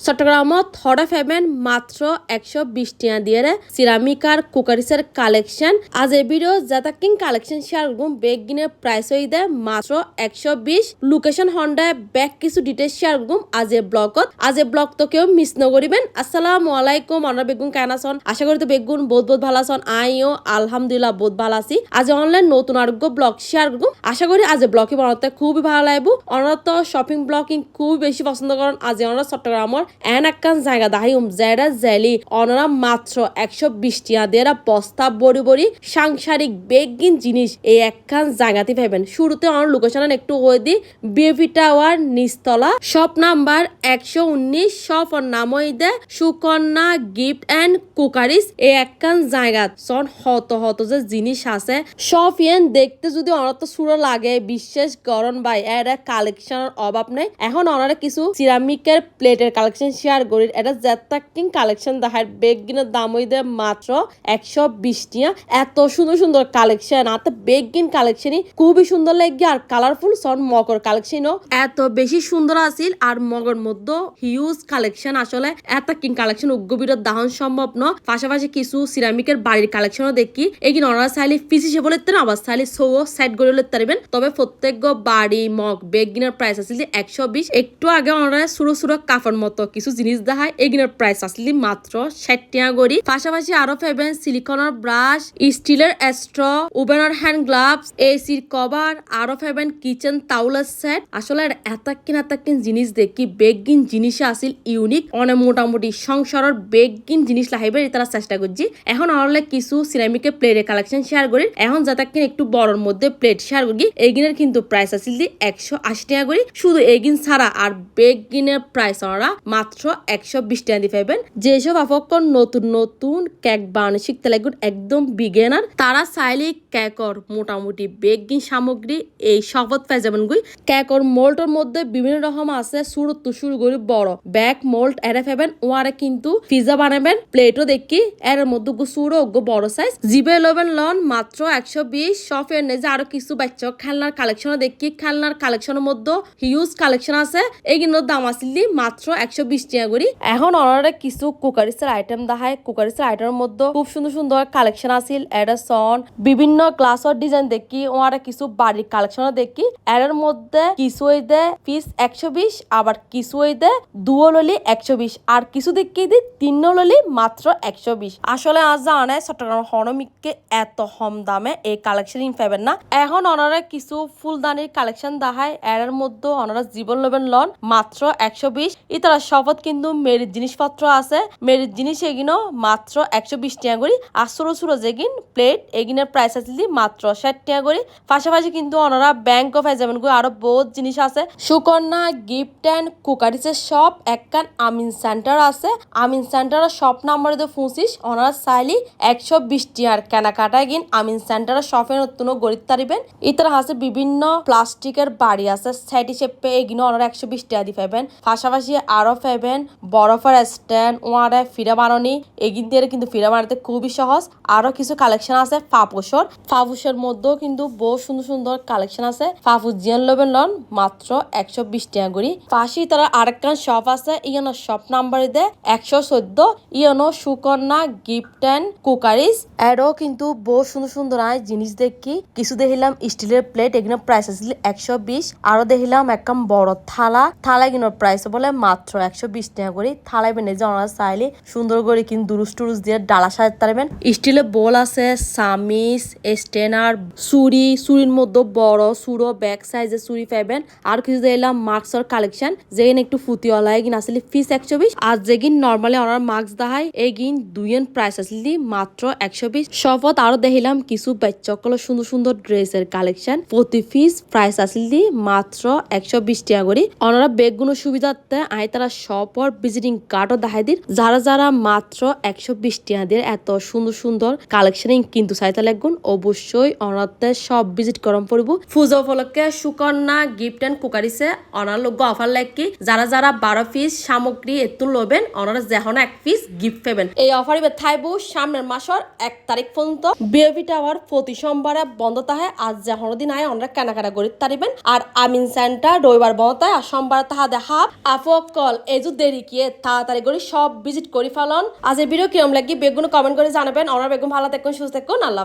চট্টগ্রামত থরে ফেবেন মাত্র একশো বিশ টিয়া দিয়ে সিরামিক আর কুকারিসের কালেকশন আজ এই ভিডিও জাতাকিং কালেকশন শেয়ার করুন বেগ গিনে প্রাইস হই দেয় মাত্র একশো বিশ। লোকেশন হন্ডায় ব্যাগ কিছু ডিটেলস শেয়ার করুন আজ এ ব্লগত। আজ এ ব্লগ তো কেউ মিস নকরিবেন আসসালামু আলাইকুম আমরা বেগুন কেন আছেন? আশা করি তো বেগুন বহুত বহুত ভালো আছেন। আইও, আলহামদুলিল্লাহ বহুত ভালো আছি। আজ অনলাইন নতুন আরোগ্য ব্লগ শেয়ার করুন আশা করি আজ এ ব্লগে বানাতে খুবই ভালো লাগবে অনত শপিং ব্লগিং খুব বেশি পছন্দ করেন আজ আমরা চট্টগ্রামর এন একখান জায়গা দাহিম জেরা জেলি। অনরা মাত্র একশো বিশ টিয়া দেরা বস্তা বড়ি বড়ি সাংসারিক বেগিন জিনিস এই একখান জায়গাতে পাইবেন। শুরুতে অন লোকেশন একটু হয়ে দি বিএভি টাওয়ার, নিচতলা, শপ নাম্বার একশো উনিশ নাম হই দে, সুকন্যা গিফট এন্ড কুকারিস। এই একখান জায়গা সন হত হত যে জিনিস আছে। সব ইয়েন দেখতে যদি অনত সুর লাগে, বিশেষ গরম বাই, এর কালেকশনের অভাব নেই। এখন ওনারা কিছু সিরামিকের প্লেটের কালেকশন শেয়ার করি। এটা জেতাকিং কালেকশন দেখায় বেগ গিনের দাম হই দে মাত্র একশো বিশ টিয়া এত সুন্দর সুন্দর কালেকশন আর বেগ গিন কালেকশনই খুবই সুন্দর লাগে, আর কালারফুল সন মগর কালেকশনও এত বেশি সুন্দর আছিল, আর মগর মধ্যে হিউজ কালেকশন আসলে এত কিং কালেকশন উগ্রবীরের দাহন সম্ভব ন পাশাপাশি কিছু সিরামিকের বাড়ির কালেকশনও দেখি। এগিন ওনারা চাইলে পিস হিসেবে লিখতেন আবার চাইলে সো সাইড করে লিখতে পারবেন। তবে প্রত্যেক বাড়ি, মগ বেগ গিনার প্রাইস আসলে একশো বিশ। একটু আগে ওনারা সুরো সুরো কাপড় মতো কিছু জিনিস দেখায় এগিনার প্রাইস আসলে মাত্র ষাট টাকা করি। পাশাপাশি আরও পাইবেন সিলিকনের ব্রাশ স্টিলের এস্ট্র ওভেনের হ্যান্ড গ্লাভস এসির কভার আরও পাইবেন কিচেন তাউলার সেট আসলে এতাকিন এতাকিন জিনিস দেখি, বেগিন জিনিস আসিল ইউনিক অনেক মোটামুটি সংসারের বেগিন জিনিস লাগাইবে তারা চেষ্টা করছি। এখন অনলে কিছু সিরামিকের প্লেটের কালেকশন শেয়ার করি। এখন যাতাকিন একটু বড়র মধ্যে প্লেট শেয়ার করি এগিনের কিন্তু প্রাইস আসিল একশো আশি টাকা করি। শুধু এগিন ছাড়া আর বেগিনের প্রাইস ওরা মাত্র একশো বিশ টাকা দিয়ে পাইবেন। যেসব আপকর নতুন নতুন কেক বানানো শিখতে লাগবে একদম বিগেনার তারা চাইলে কেকর মোটামুটি বেগিন সামগ্রী এই শপথ পাই যাবেন গুই। কেকর মোল্ডের মধ্যে বিভিন্ন রকম আছে, শুরু তো শুরু করি বড়। ব্যাক মোল্ড এরে ফেবেন ওয়ারে কিন্তু পিজা বানাবেন প্লেটও দেখি, এর মধ্যে সুরো গো বড় সাইজ জিবে লবেন লন, মাত্র একশো বিশ। শপের নেজে আরও কিছু বাচ্চা খেলনার কালেকশন দেখি, খেলনার কালেকশনের মধ্যে হিউজ কালেকশন আছে। এইগুলোর দাম আসলি মাত্র একশো বিশ টাকা করি। এখন অনারে কিছু কুকারিসের আইটেম দেখায় কুকারিসের আইটেমের মধ্যে খুব সুন্দর সুন্দর কালেকশন আছিল। এর সন বিভিন্ন গ্লাসের ডিজাইন দেখি ওনারা কিছু বাড়ির কালেকশন দেখি। এর মধ্যে কিছু দে পিস একশো বিশ, আবার কিছু দে দুও ললি একশো বিশ, আর কিছু দেখি দি তিন ললি মাত্র একশো বিশ। আসলে আজ জানায় চট্টগ্রাম হনমিককে এত কম দামে এই কালেকশন ইন পাবেন না। এখন ওনারা কিছু ফুলদানির কালেকশন দেখায় এর মধ্যে ওনারা জীবন লবেন লন মাত্র একশো বিশ। ইতারা শপথ কিন্তু মেরির জিনিসপত্র আছে। মেরির জিনিস এগিনো মাত্র একশো বিশ টাকা করি, আর ছোটো ছোটো যেগিন প্লেট, এগিনের প্রাইস আসলে মাত্র ষাট টাকা করি। পাশাপাশি কিন্তু ওনারা ব্যাংক অফ যেমন করে আরও বহুত জিনিস আছে। সুকন্যা গিফট অ্যান্ড কুকারিসের শপ একখান আমিন সেন্টার আছে। আমিন সেন্টারের শপ নাম্বার দিয়ে পঁচিশ ওনারা চাইলি একশো বিশ টিয়ার কেনাকাটা গিন আমিন সেন্টারের শপের নতুন গরিব তারিবেন। ইতার আছে বিভিন্ন প্লাস্টিকের বাড়ি আছে সাইড হিসেবে এগিনো ওনারা একশো বিশ টাকা দিয়ে পাইবেন। পাশাপাশি আরও পাইবেন। বরফের স্ট্যান্ড ওয়ারে ফিরা বানানি এগিন দিয়ে কিন্তু ফিরা বানাতে খুবই সহজ। আরও কিছু কালেকশন আছে পাপুসর পাপুসের মধ্যেও কিন্তু বহু সুন্দর সুন্দর কালেকশন আছে। পাপুস জিয়ান লবেন লন, মাত্র একশো বিশ টাকা করি। পাশে তারা আরেকখান শপ আছে, ইয়ানো শপ নাম্বার দে একশো চোদ্দ। ইয়ানো সুকন্যা গিফট অ্যান্ড কুকারিস এরও কিন্তু বহু সুন্দর সুন্দর আয়, জিনিস দেখি। কিছু দেখিলাম স্টিলের প্লেট এগুলো প্রাইস আসলে একশো বিশ। আরও দেখিলাম একদম বড় থালা। থালা এগুলোর প্রাইস বলে মাত্র একশো বিশ টাকা করে থালায় বেনে যে ওনারা চাইলে সুন্দর করে কিন্তু দুরুস টুরুস দিয়ে ডালা সাজাতে পারবেন। স্টিলের বোল আছে, সামিস, স্টেনার সুরি সুরির মধ্যে বড় সুরো ব্যাক সাইজের সুরি পাইবেন। আর কিছু দেখলাম মাস্কর কালেকশন। যেগিন একটু ফুতিওয়ালা এগিন আসলে ফিস একশো বিশ। আর যেগিন নর্মালি ওনার মাস্ক দেখায় এগিন দুইয়েন প্রাইস আসলে মাত্র একশো বিশ। শপথ আরও দেখিলাম কিছু বাচ্চাগুলো সুন্দর সুন্দর ড্রেসের কালেকশন। প্রতি পিস প্রাইস আসলে মাত্র একশো বিশ টাকা করে। ওনারা বেগগুলো সুবিধার্থে আয় তারা শপর ভিজিটিং কার্ডও দেখাই দিন। যারা যারা মাত্র একশো বিশ টাকা দিয়ে এত সুন্দর সুন্দর কালেকশন কিন্তু চাইতে লাগুন অবশ্যই অনারতে সব ভিজিট করম পড়ব। পুজো উপলক্ষে সুকন্যা গিফট এন্ড কুকারিসে অনার লোক অফার লাগি যারা যারা বারো পিস সামগ্রী এত লবেন অনারা যেখন এক পিস গিফট পাবেন। এই অফার এবার থাইব সামনের মাসের এক তারিখ পর্যন্ত। বিএবি টাওয়ার প্রতি সোমবারে বন্ধ তাহে আজ যেখন দিন আয় অনারা কেনাকাটা করি তারিবেন। আর আমিন সেন্টার রবিবার বন্ধ তাই আর সোমবার তাহা দেখা। আপু কল এজু দেরি কিয়ে তাড়াতাড়ি করে সব ভিজিট করে ফেলন। আজ এই ভিডিও কিরম লাগি? বেগুন কমেন্ট করে জানাবেন। অনার বেগুন ভালো থাকুন, সুস্থ থাকুন। আল্লাহ।